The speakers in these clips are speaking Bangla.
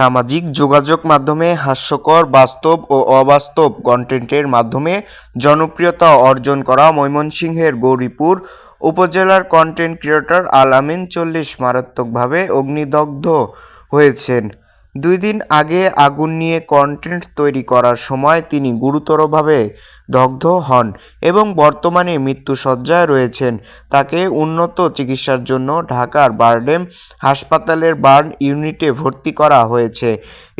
সামাজিক যোগাযোগ মাধ্যমে হাস্যকর, বাস্তব ও অবাস্তব কন্টেন্টের মাধ্যমে জনপ্রিয়তা অর্জন করা ময়মনসিংহের গৌরীপুর উপজেলার কন্টেন্ট ক্রিয়েটর আল আমিন চল্লিশ মারাত্মকভাবে অগ্নিদগ্ধ হয়েছেন। দুই দিন আগে আগুন নিয়ে কন্টেন্ট তৈরি করার সময় তিনি গুরুতরভাবে দগ্ধ হন এবং বর্তমানে মৃত্যুসজ্জায় রয়েছেন। তাকে উন্নত চিকিৎসার জন্য ঢাকার বারডেম হাসপাতালের বার্ন ইউনিটে ভর্তি করা হয়েছে।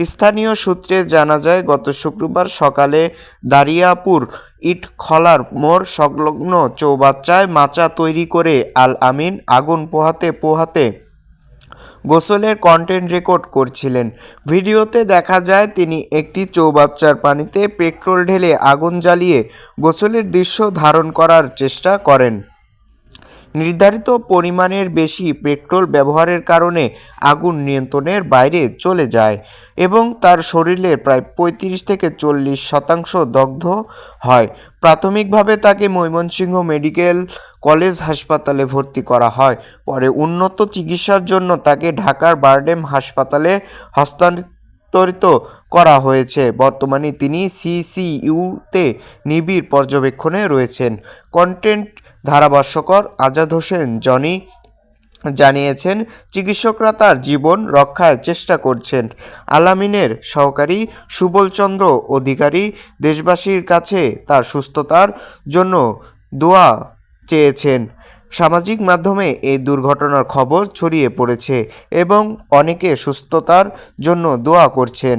স্থানীয় সূত্রে জানা যায়, গত শুক্রবার সকালে দারিয়াপুর ইট খলার মোড় সংলগ্ন চৌবাচ্চায় মাচা তৈরি করে আল আমিন আগুন পোহাতে পোহাতে গোসলের কন্টেন্ট রেকর্ড করছিলেন। ভিডিওতে দেখা যায়, তিনি একটি চৌবাচ্চার পানিতে পেট্রোল ঢেলে আগুন জ্বালিয়ে গোসলের দৃশ্য ধারণ করার চেষ্টা করেন। নির্ধারিত পরিমাণের বেশি পেট্রোল ব্যবহারের কারণে আগুন নিয়ন্ত্রণের বাইরে চলে যায় এবং তার শরীরে প্রায় পঁয়ত্রিশ থেকে চল্লিশ শতাংশ দগ্ধ হয়। প্রাথমিকভাবে তাকে ময়মনসিংহ মেডিকেল কলেজ হাসপাতালে ভর্তি করা হয়। পরে উন্নত চিকিৎসার জন্য তাকে ঢাকার বারডেম হাসপাতালে হস্তান্তরিত করা হয়েছে। বর্তমানে তিনি সিসিইউতে নিবিড় পর্যবেক্ষণে রয়েছেন। কন্টেন্ট ধারাভাষ্যকর আজাদ হোসেন জনি জানিয়েছেন, চিকিৎসকরা তার জীবন রক্ষার চেষ্টা করছেন। আলামিনের সহকারী সুবলচন্দ্র অধিকারী দেশবাসীর কাছে তার সুস্থতার জন্য দোয়া চেয়েছেন। সামাজিক মাধ্যমে এই দুর্ঘটনার খবর ছড়িয়ে পড়েছে এবং অনেকে সুস্থতার জন্য দোয়া করছেন।